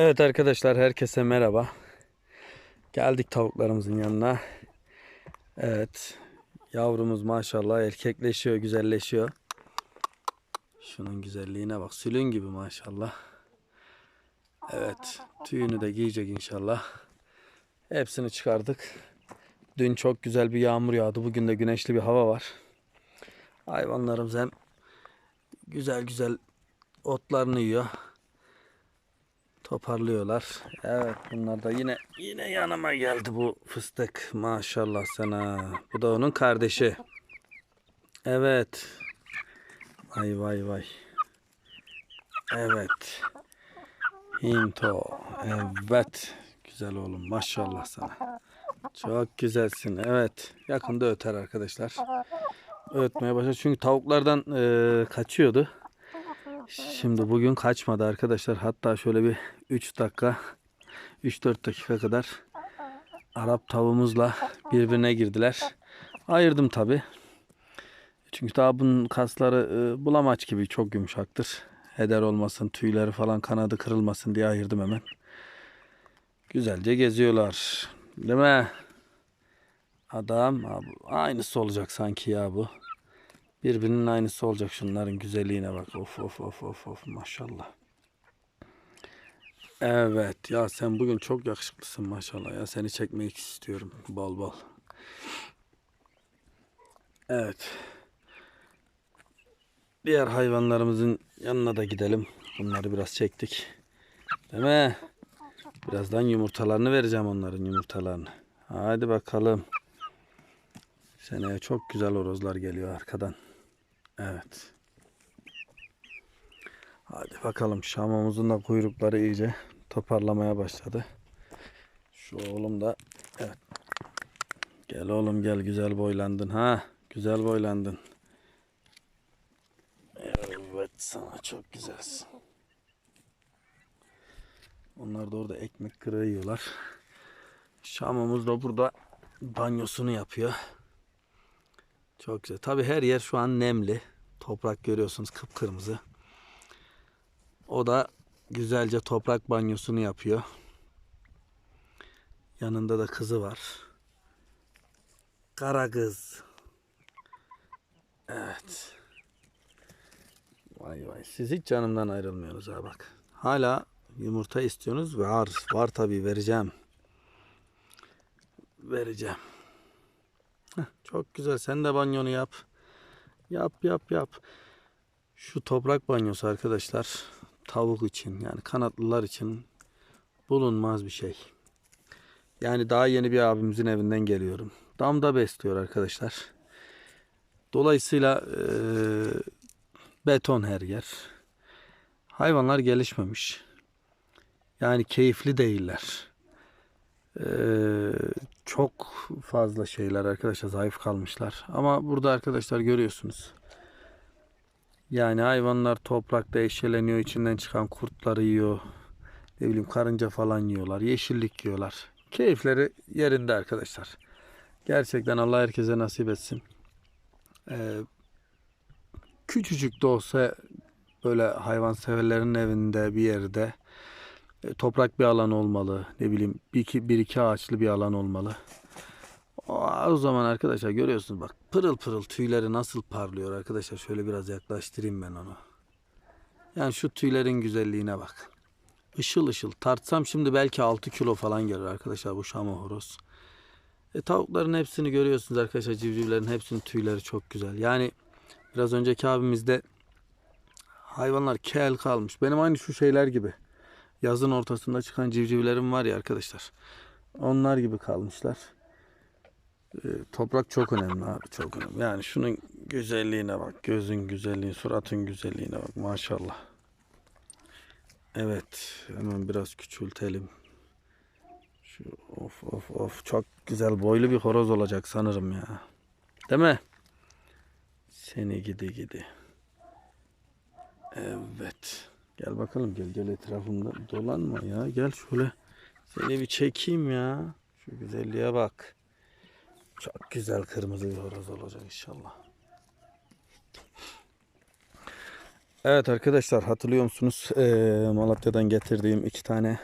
Evet arkadaşlar herkese merhaba. Geldik tavuklarımızın yanına. Evet. Yavrumuz maşallah erkekleşiyor, güzelleşiyor. Şunun güzelliğine bak. Sülün gibi maşallah. Evet. Tüyünü de giyecek inşallah. Hepsini çıkardık. Dün çok güzel bir yağmur yağdı. Bugün de güneşli bir hava var. Hayvanlarımız hem güzel güzel otlarını yiyor toparlıyorlar. Evet bunlar da yine yine yanıma geldi bu fıstık. Maşallah sana. Bu da onun kardeşi. Evet. Vay vay vay. Evet. Hinto. Evet. Güzel oğlum. Maşallah sana. Çok güzelsin. Evet. Yakında öter arkadaşlar. Ötmeye başladı. Çünkü tavuklardan eee, kaçıyordu. Şimdi bugün kaçmadı arkadaşlar. Hatta şöyle bir 3 dakika 3-4 dakika kadar Arap tavuğumuzla birbirine girdiler. Ayırdım tabi. Çünkü daha bunun kasları e, bulamaç gibi çok yumuşaktır. Heder olmasın, tüyleri falan kanadı kırılmasın diye ayırdım hemen. Güzelce geziyorlar. Değil mi? Adam abi, aynısı olacak sanki ya bu. Birbirinin aynısı olacak şunların güzelliğine bak. Of of of of of maşallah. Evet ya sen bugün çok yakışıklısın maşallah ya. Seni çekmek istiyorum bol bol. Evet. Diğer hayvanlarımızın yanına da gidelim. Bunları biraz çektik. Değil mi? Birazdan yumurtalarını vereceğim onların yumurtalarını. Hadi bakalım. Seneye çok güzel horozlar geliyor arkadan. Evet. Hadi bakalım Şam'ımızın da kuyrukları iyice toparlamaya başladı. Şu oğlum da evet. Gel oğlum gel güzel boylandın ha. Güzel boylandın. Evet sana çok güzelsin. Onlar da orada ekmek kırığı yiyorlar. Şam'ımız da burada banyosunu yapıyor. Çok güzel. Tabi her yer şu an nemli. Toprak görüyorsunuz kıpkırmızı. O da güzelce toprak banyosunu yapıyor. Yanında da kızı var. Kara kız. Evet. Vay vay. Siz hiç canımdan ayrılmıyorsunuz ha bak. Hala yumurta istiyorsunuz. Var. Var tabii vereceğim. Vereceğim. Çok güzel. Sen de banyonu yap. Yap yap yap. Şu toprak banyosu arkadaşlar tavuk için yani kanatlılar için bulunmaz bir şey. Yani daha yeni bir abimizin evinden geliyorum. Damda besliyor arkadaşlar. Dolayısıyla eee, beton her yer. Hayvanlar gelişmemiş. Yani keyifli değiller. Eee, çok fazla şeyler arkadaşlar zayıf kalmışlar. Ama burada arkadaşlar görüyorsunuz. Yani hayvanlar toprakta eşeleniyor, içinden çıkan kurtları yiyor. Ne bileyim karınca falan yiyorlar, yeşillik yiyorlar. Keyifleri yerinde arkadaşlar. Gerçekten Allah herkese nasip etsin. Ee, küçücük de olsa böyle hayvan severlerin evinde bir yerde toprak bir alan olmalı. Ne bileyim bir iki, bir iki ağaçlı bir alan olmalı. O, o zaman arkadaşlar görüyorsunuz bak pırıl pırıl tüyleri nasıl parlıyor arkadaşlar. Şöyle biraz yaklaştırayım ben onu. Yani şu tüylerin güzelliğine bak. Işıl ışıl. Tartsam şimdi belki 6 kilo falan gelir arkadaşlar bu şama horoz. E, tavukların hepsini görüyorsunuz arkadaşlar. Civcivlerin hepsinin tüyleri çok güzel. Yani biraz önceki abimizde hayvanlar kel kalmış. Benim aynı şu şeyler gibi. Yazın ortasında çıkan civcivlerim var ya arkadaşlar. Onlar gibi kalmışlar. E, toprak çok önemli abi çok önemli. Yani şunun güzelliğine bak. Gözün güzelliği, suratın güzelliğine bak maşallah. Evet hemen biraz küçültelim. Şu of of of çok güzel boylu bir horoz olacak sanırım ya. Değil mi? Seni gidi gidi. Evet. Gel bakalım gel gel etrafımda dolanma ya. Gel şöyle seni bir çekeyim ya. Şu güzelliğe bak. Çok güzel kırmızı bir horoz olacak inşallah. Evet arkadaşlar hatırlıyor musunuz? Ee, Malatya'dan getirdiğim iki tane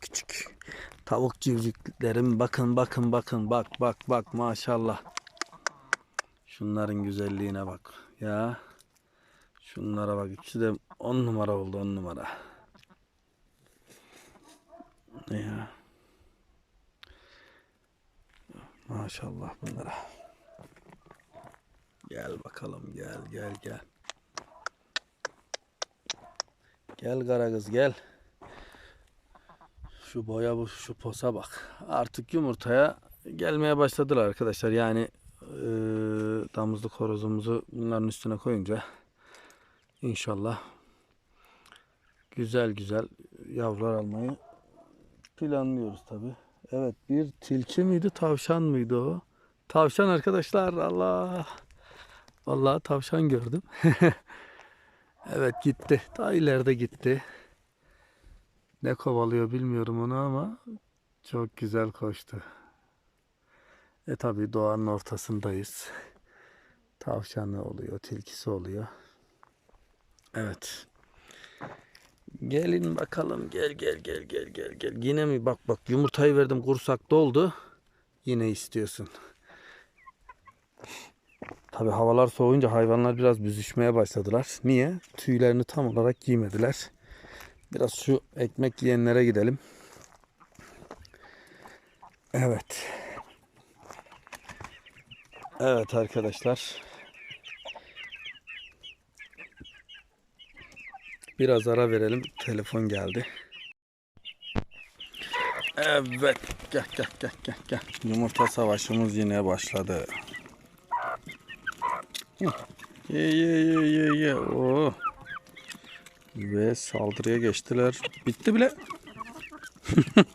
küçük tavuk civciklerim. Bakın bakın bakın bak bak bak maşallah. Şunların güzelliğine bak ya. Şunlara bak ikisi de on numara oldu on numara. Ya. Maşallah bunlara. Gel bakalım gel gel gel. Gel kara kız gel. Şu boya bu şu posa bak. Artık yumurtaya gelmeye başladılar arkadaşlar. Yani eee damızlık horozumuzu bunların üstüne koyunca inşallah güzel güzel yavrular almayı planlıyoruz tabi. Evet bir tilki miydi tavşan mıydı o? Tavşan arkadaşlar Allah. Vallahi tavşan gördüm. evet gitti. Daha ileride gitti. Ne kovalıyor bilmiyorum onu ama çok güzel koştu. E tabi doğanın ortasındayız. Tavşanı oluyor, tilkisi oluyor. Evet. Gelin bakalım. Gel gel gel gel gel gel. Yine mi? Bak bak yumurtayı verdim kursak doldu. Yine istiyorsun. Tabi havalar soğuyunca hayvanlar biraz büzüşmeye başladılar. Niye? Tüylerini tam olarak giymediler. Biraz şu ekmek yiyenlere gidelim. Evet. Evet arkadaşlar. Biraz ara verelim. Telefon geldi. Evet. Gel gel gel gel gel. Yumurta savaşımız yine başladı. Ye ye ye ye ye. Oo. Ve saldırıya geçtiler. Bitti bile.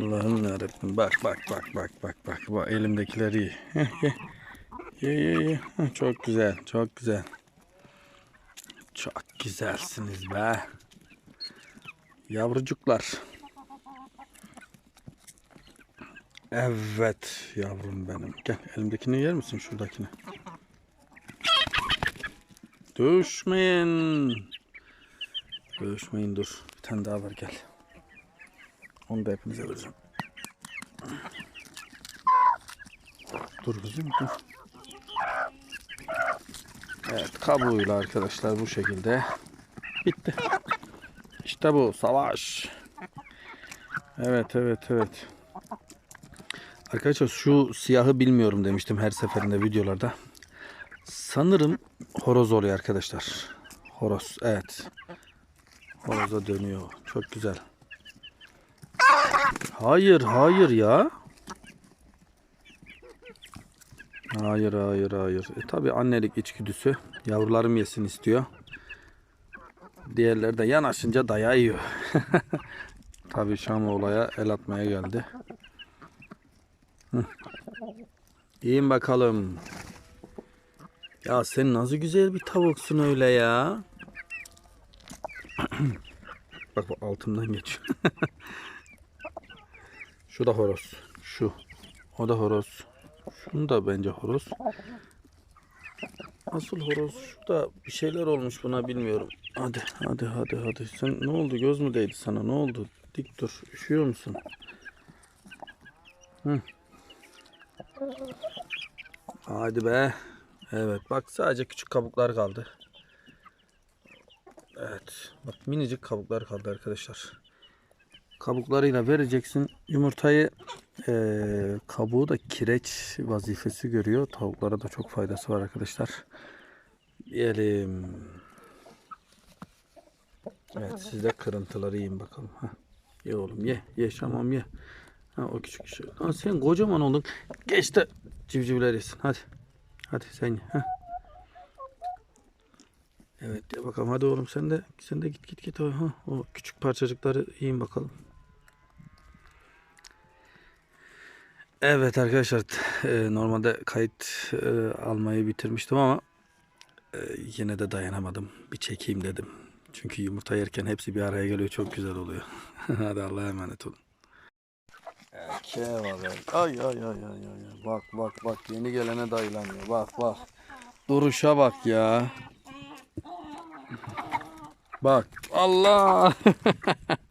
Allah'ım yarabbim. Bak bak bak bak bak bak. Bak elimdekileri ye. Ye. Ye Çok güzel. Çok güzel. Çok güzelsiniz be. Yavrucuklar. Evet yavrum benim. Gel elimdekini yer misin şuradakini? Düşmeyin. Düşmeyin dur. Bir tane daha var gel. Onu da hepinize vereceğim. Dur kızım dur. Evet kabuğuyla arkadaşlar bu şekilde. Bitti. İşte bu savaş. Evet evet evet. Arkadaşlar şu siyahı bilmiyorum demiştim her seferinde videolarda. Sanırım horoz oluyor arkadaşlar. Horoz evet. Horoza dönüyor. Çok güzel. Hayır hayır ya. Hayır hayır hayır. E tabi annelik içgüdüsü. Yavrularım yesin istiyor. Diğerleri de yanaşınca dayağı yiyor. tabi Şam olaya el atmaya geldi. Hı. Yiyin bakalım. Ya sen nasıl güzel bir tavuksun öyle ya. bak bak altımdan geçiyor. Şu da horoz. Şu. O da horoz. Şunu da bence horoz. Asıl horoz. Şurada bir şeyler olmuş buna bilmiyorum. Hadi hadi hadi hadi. Sen ne oldu? Göz mü değdi sana? Ne oldu? Dik dur. Üşüyor musun? Hı. Hadi be. Evet bak sadece küçük kabuklar kaldı. Evet. Bak minicik kabuklar kaldı arkadaşlar. Kabuklarıyla vereceksin. Yumurtayı eee, kabuğu da kireç vazifesi görüyor. Tavuklara da çok faydası var arkadaşlar. Diyelim. Evet siz de kırıntıları yiyin bakalım. Heh. Ye oğlum ye. Ye şamam ye. Ha, o küçük şey. Lan sen kocaman oldun. Geç de civcivler yesin. Hadi. Hadi sen ye. Heh. Evet de bakalım. Hadi oğlum sen de sen de git git git. Ha, o küçük parçacıkları yiyin bakalım. Evet arkadaşlar e, normalde kayıt e, almayı bitirmiştim ama e, yine de dayanamadım. Bir çekeyim dedim. Çünkü yumurta yerken hepsi bir araya geliyor. Çok güzel oluyor. Hadi Allah'a emanet olun. Ay ay ay ay ay. ay. Bak bak bak yeni gelene dayılanıyor. Bak bak. Duruşa bak ya. Bak Allah.